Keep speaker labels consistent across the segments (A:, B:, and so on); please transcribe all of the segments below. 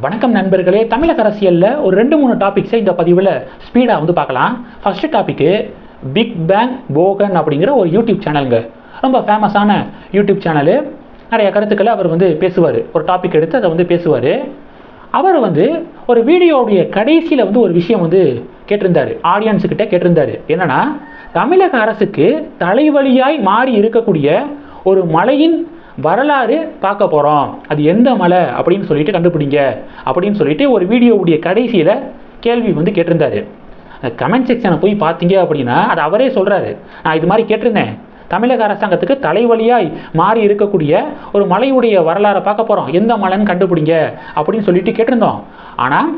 A: வணக்கம் நண்பர்களே தமிழக அரசியலில் ஒரு ரெண்டு மூணு டாபிக்ஸை இந்த பதிவில் ஸ்பீடாக வந்து பார்க்கலாம். ஃபஸ்ட்டு டாப்பிக்கு பிக் பேங் போகன் அப்படிங்கிற ஒரு யூடியூப் சேனலுங்க ரொம்ப ஃபேமஸான யூடியூப் சேனலு நிறைய கருத்துக்களை அவர் வந்து பேசுவார். ஒரு டாபிக் எடுத்து அதை வந்து பேசுவார். அவர் வந்து ஒரு வீடியோவுடைய கடைசியில் வந்து ஒரு விஷயம் வந்து கேட்டிருந்தார். ஆடியன்ஸுக்கிட்ட கேட்டிருந்தார். என்னன்னா தமிழக அரசுக்கு தலைவலியாய் மாறி இருக்கக்கூடிய ஒரு மலையின் வரலாறு பார்க்க போகிறோம் அது எந்த மலை அப்படின்னு சொல்லிட்டு கண்டுபிடிங்க. அப்படின்னு சொல்லிட்டு ஒரு வீடியோவுடைய கடைசியில் கேள்வி வந்து கேட்டிருந்தாரு. கமெண்ட் செக்ஷனை போய் பார்த்தீங்க அப்படின்னா அது அவரே சொல்கிறாரு நான் இது மாதிரி கேட்டிருந்தேன். தமிழக அரசாங்கத்துக்கு தலைவலியாய் மாறி இருக்கக்கூடிய ஒரு மலையுடைய வரலாறை பார்க்க போகிறோம் எந்த மலைன்னு கண்டுபிடிங்க அப்படின்னு சொல்லிட்டு கேட்டிருந்தோம். ஆனால்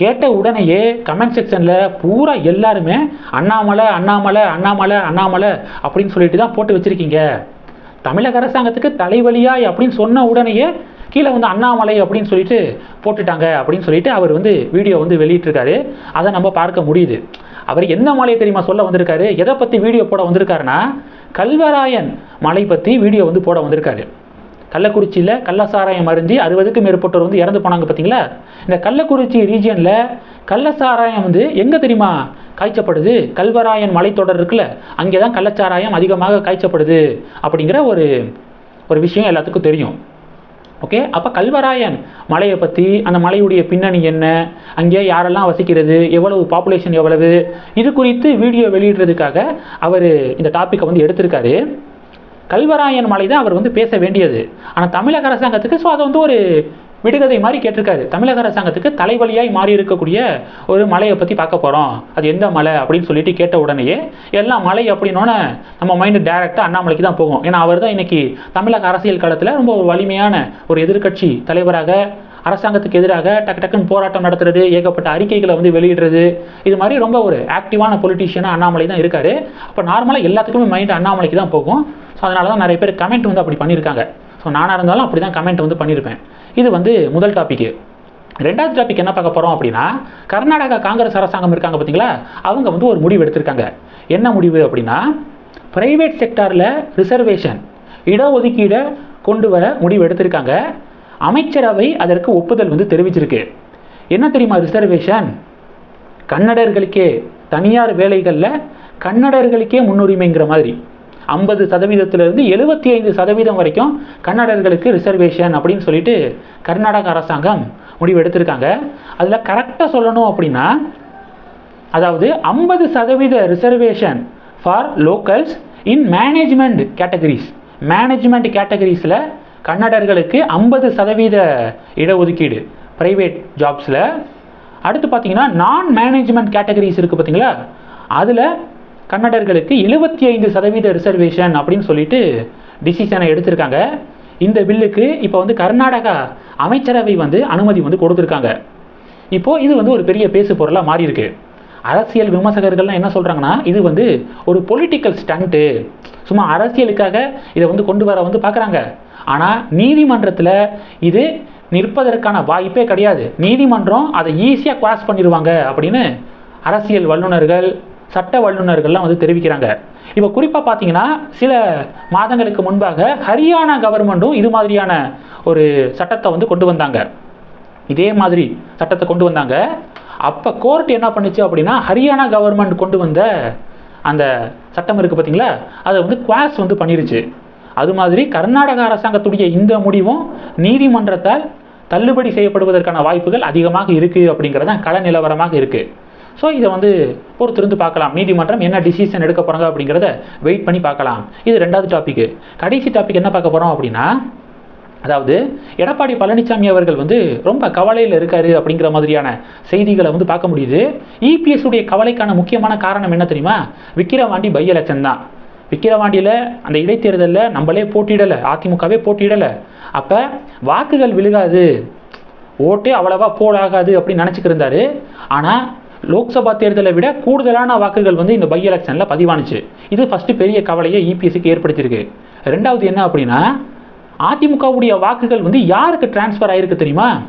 A: கேட்ட உடனேயே கமெண்ட் செக்ஷனில் பூரா எல்லாருமே அண்ணாமலை அண்ணாமலை அண்ணாமலை அண்ணாமலை அப்படின்னு சொல்லிட்டு தான் போட்டு வச்சுருக்கீங்க. தமிழக அரசாங்கத்துக்கு தலைவலியாய் அப்படின்னு சொன்ன உடனேயே கீழே வந்து அண்ணாமலை அப்படின்னு சொல்லிட்டு போட்டுட்டாங்க அப்படின்னு சொல்லிட்டு அவர் வந்து வீடியோ வந்து வெளியிட்டிருக்காரு. அதை நம்ம பார்க்க முடியுது. அவர் எந்த மலையை தெரியுமா சொல்ல வந்திருக்காரு? எதை பற்றி வீடியோ போட வந்திருக்காருன்னா கல்வராயன் மலை பற்றி வீடியோ வந்து போட வந்திருக்காரு. கள்ளக்குறிச்சியில் கள்ளசாராயம் அருந்தி அறுபதுக்கும் மேற்பட்டோர் வந்து இறந்து போனாங்க பார்த்தீங்களா இந்த கள்ளக்குறிச்சி ரீஜியனில் கள்ளசாராயம் வந்து எங்கே தெரியுமா? காய்ச்சப்படுது. கல்வராயன் மலைத்தொடர் இருக்குல்ல அங்கே தான் கள்ளச்சாராயம் அதிகமாக காய்ச்சப்படுது அப்படிங்கிற ஒரு ஒரு விஷயம் எல்லாத்துக்கும் தெரியும். ஓகே? அப்போ கல்வராயன் மலையை பற்றி அந்த மலையுடைய பின்னணி என்ன? அங்கே யாரெல்லாம் வசிக்கிறது? எவ்வளவு பாப்புலேஷன் எவ்வளவு? இது குறித்து வீடியோ வெளியிடுறதுக்காக அவர் இந்த டாப்பிக்கை வந்து எடுத்திருக்காரு. கல்வராயன் மலை தான் அவர் வந்து பேச வேண்டியது. ஆனால் தமிழக அரசாங்கத்துக்கு ஸோ அதை வந்து ஒரு விடுகதை மாதிரி கேட்டிருக்காரு. தமிழக அரசாங்கத்துக்கு தலைவலியாய் மாறி இருக்கக்கூடிய ஒரு மலையை பற்றி பார்க்க போகிறோம் அது எந்த மலை அப்படின்னு சொல்லிட்டு கேட்ட உடனேயே எல்லாம் மலை அப்படின்னோன்னே நம்ம மைண்டு டேரெக்டாக அண்ணாமலைக்கு தான் போகும். ஏன்னா அவர் தான் இன்றைக்கி தமிழக அரசியல் காலத்தில் ரொம்ப ஒரு வலிமையான ஒரு எதிர்க்கட்சி தலைவராக அரசாங்கத்துக்கு எதிராக டக்கு டக்குன்னு போராட்டம் நடத்துறது ஏகப்பட்ட அறிக்கைகளை வந்து வெளியிடுறது இது மாதிரி ரொம்ப ஒரு ஆக்டிவான பொலிட்டீஷியனாக அண்ணாமலை தான் இருக்காரு. அப்போ நார்மலாக எல்லாத்துக்குமே மைண்ட் அண்ணாமலைக்கு தான் போகும். ஸோ அதனால தான் நிறைய பேர் கமெண்ட் வந்து அப்படி பண்ணியிருக்காங்க ஸோ நானாக இருந்தாலும் அப்படி தான் கமெண்ட் வந்து பண்ணியிருப்பேன் இது வந்து முதல் டாப்பிக்கு ரெண்டாவது டாபிக் என்ன பார்க்க போகிறோம் அப்படின்னா கர்நாடகா காங்கிரஸ் அரசாங்கம் இருக்காங்க பார்த்தீங்களா? அவங்க வந்து ஒரு முடிவு எடுத்திருக்காங்க. என்ன முடிவு அப்படின்னா பிரைவேட் செக்டாரில் ரிசர்வேஷன் இடஒதுக்கீடை கொண்டு வர முடிவு எடுத்திருக்காங்க. அமைச்சரவை அதற்கு ஒப்புதல் வந்து தெரிவிச்சிருக்கு. என்ன தெரியுமா ரிசர்வேஷன் கன்னடர்களுக்கே தனியார் வேலைகளில் கன்னடர்களுக்கே முன்னுரிமைங்கிற மாதிரி. ஐம்பது சதவீதத்திலிருந்து எழுபத்தி ஐந்து சதவீதம் வரைக்கும் கன்னடர்களுக்கு ரிசர்வேஷன் அப்படின்னு சொல்லிட்டு கர்நாடக அரசாங்கம் முடிவு எடுத்திருக்காங்க. அதில் கரெக்டாக சொல்லணும் அப்படின்னா அதாவது ஐம்பது சதவீத reservation for locals in management categories management கேட்டகரிஸில் கன்னடர்களுக்கு ஐம்பது சதவீத இடஒதுக்கீடு ப்ரைவேட் ஜாப்ஸில் அடுத்து பார்த்தீங்கன்னா நான் மேனேஜ்மெண்ட் கேட்டகரிஸ் இருக்குது பார்த்தீங்களா? அதில் கன்னடர்களுக்கு எழுபத்தி ஐந்து சதவீத ரிசர்வேஷன் அப்படின்னு சொல்லிட்டு டிசிஷனை எடுத்திருக்காங்க. இந்த பில்லுக்கு இப்போ வந்து கர்நாடகா அமைச்சரவை வந்து அனுமதி வந்து கொடுத்துருக்காங்க. இப்போது இது வந்து ஒரு பெரிய பேசு பொருளாக மாறி இருக்கு அரசியல் விமர்சகர்கள்லாம் என்ன சொல்கிறாங்கன்னா இது வந்து ஒரு பொலிட்டிக்கல் ஸ்டண்ட்டு சும்மா அரசியலுக்காக இதை வந்து கொண்டு வர வந்து பார்க்குறாங்க ஆனால் நீதிமன்றத்தில் இது நிற்பதற்கான வாய்ப்பே கிடையாது. நீதிமன்றம் அதை ஈஸியாக கிராஸ் பண்ணிடுவாங்க அப்படின்னு அரசியல் வல்லுநர்கள் சட்ட வல்லுநர்கள்லாம் வந்து தெரிவிக்கிறாங்க. இப்போ குறிப்பாக பார்த்தீங்கன்னா சில மாதங்களுக்கு முன்பாக ஹரியானா கவர்மெண்ட்டும் இது மாதிரியான ஒரு சட்டத்தை வந்து கொண்டு வந்தாங்க. இதே மாதிரி சட்டத்தை கொண்டு வந்தாங்க. அப்போ கோர்ட் என்ன பண்ணுச்சு அப்படின்னா ஹரியானா கவர்மெண்ட் கொண்டு வந்த அந்த சட்டம் இருக்குது பார்த்தீங்களா அதை வந்து குவாஸ் வந்து பண்ணிருச்சு. அது மாதிரி கர்நாடக அரசாங்கத்துடைய இந்த முடிவும் நீதிமன்றத்தால் தள்ளுபடி செய்யப்படுவதற்கான வாய்ப்புகள் அதிகமாக இருக்குது அப்படிங்கிறது தான் கள நிலவரமாக இருக்குது ஸோ இதை வந்து பொறுத்திருந்து பார்க்கலாம். நீதிமன்றம் என்ன டிசிஷன் எடுக்க போகிறாங்க அப்படிங்கிறத வெயிட் பண்ணி பார்க்கலாம். இது ரெண்டாவது டாப்பிக்கு கடைசி டாபிக் என்ன பார்க்க போகிறோம் அப்படின்னா அதாவது எடப்பாடி பழனிசாமி அவர்கள் வந்து ரொம்ப கவலையில் இருக்காரு அப்படிங்கிற மாதிரியான செய்திகளை வந்து பார்க்க முடியுது. இபிஎஸ் உடைய கவலைக்கான முக்கியமான காரணம் என்ன தெரியுமா? விக்கிரவாண்டி பை எலெக்ஷன் தான். விக்கிரவாண்டியில் அந்த இடைத்தேர்தலில் நம்மளே போட்டியிடலை அதிமுகவே போட்டியிடலை. அப்போ வாக்குகள் விழுகாது. ஓட்டே அவ்வளவா போலாகாது அப்படின்னு நினச்சிக்கிருந்தாரு ஆனால் லோக்சபா தேர்தலை விட கூடுதலான வாக்குகள் வந்து இந்த பை எலெக்ஷனில் பதிவானுச்சு. இது ஃபஸ்ட்டு பெரிய கவலையை இபிஎஸ்சிக்கு ஏற்படுத்தியிருக்கு. ரெண்டாவது என்ன அப்படின்னா அதிமுகவுடைய வாக்குகள் வந்து யாருக்கு டிரான்ஸ்ஃபர் ஆகிருக்கு தெரியுமா?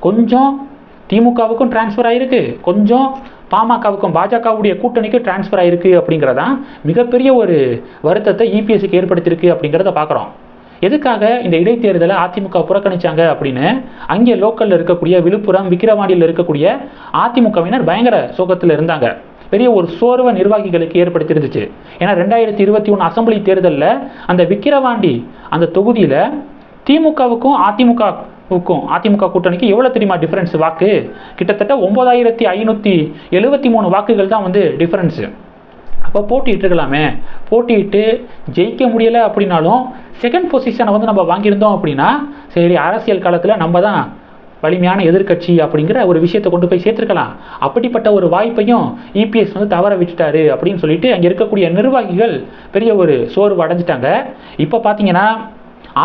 A: கொஞ்சம் திமுகவுக்கும் டிரான்ஸ்ஃபர் ஆகிருக்கு கொஞ்சம் பாமகவுக்கும் பாஜகவுடைய கூட்டணிக்கும் டிரான்ஸ்ஃபர் ஆகிருக்கு அப்படிங்கிறதான் மிகப்பெரிய ஒரு வருத்தத்தை இபிஎஸ்சிக்கு ஏற்படுத்தியிருக்கு அப்படிங்கிறத பார்க்குறோம் எதுக்காக இந்த இடைத்தேர்தலை அதிமுக புறக்கணிச்சாங்க அப்படின்னு? அங்கே லோக்கலில் இருக்கக்கூடிய விழுப்புரம் விக்கிரவாண்டியில் இருக்கக்கூடிய அதிமுகவினர் பயங்கர சோகத்தில் இருந்தாங்க. பெரிய ஒரு சோர்வை நிர்வாகிகளுக்கு ஏற்படுத்தியிருந்துச்சு. ஏன்னா ரெண்டாயிரத்தி இருபத்தி ஒன்று அசம்பிளி தேர்தலில் அந்த விக்கிரவாண்டி அந்த தொகுதியில் திமுகவுக்கும் அதிமுகவுக்கும் அதிமுக கூட்டணிக்கு எவ்வளோ தெரியுமா டிஃப்ரென்ஸ் வாக்கு? கிட்டத்தட்ட ஒம்பதாயிரத்தி ஐநூற்றி எழுபத்தி மூணு வாக்குகள் தான் வந்து டிஃப்ரென்ஸு அப்போ போட்டிட்டு இருக்கலாமே. போட்டியிட்டு ஜெயிக்க முடியலை அப்படின்னாலும் செகண்ட் பொசிஷனை வந்து நம்ம வாங்கியிருந்தோம் அப்படின்னா சரி அரசியல் காலத்தில் நம்ம தான் வலிமையான எதிர்க்கட்சி அப்படிங்கிற ஒரு விஷயத்தை கொண்டு போய் சேர்த்துருக்கலாம். அப்படிப்பட்ட ஒரு வாய்ப்பையும் இபிஎஸ் வந்து தவற விட்டுட்டாரு அப்படின்னு சொல்லிட்டு அங்கே இருக்கக்கூடிய நிர்வாகிகள் பெரிய ஒரு சோர்வு அடைஞ்சிட்டாங்க. இப்போ பார்த்தீங்கன்னா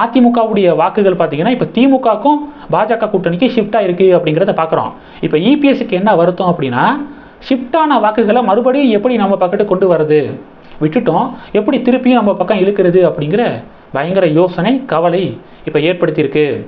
A: அதிமுகவுடைய வாக்குகள் பார்த்தீங்கன்னா இப்போ திமுகக்கும் பாஜக கூட்டணிக்கு ஷிஃப்ட் ஆயிருக்கு அப்படிங்கிறத பார்க்குறோம் இப்போ இபிஎஸ்க்கு என்ன வருத்தம் அப்படின்னா ஷிஃப்டான வாக்குகளை மறுபடியும் எப்படி நம்ம பக்கத்து கொண்டு வர்றது? விட்டுட்டோம். எப்படி திருப்பியும் நம்ம பக்கம் இழுக்கிறது அப்படிங்கிற பயங்கர யோசனை கவலை இப்போ ஏற்படுத்தியிருக்கு.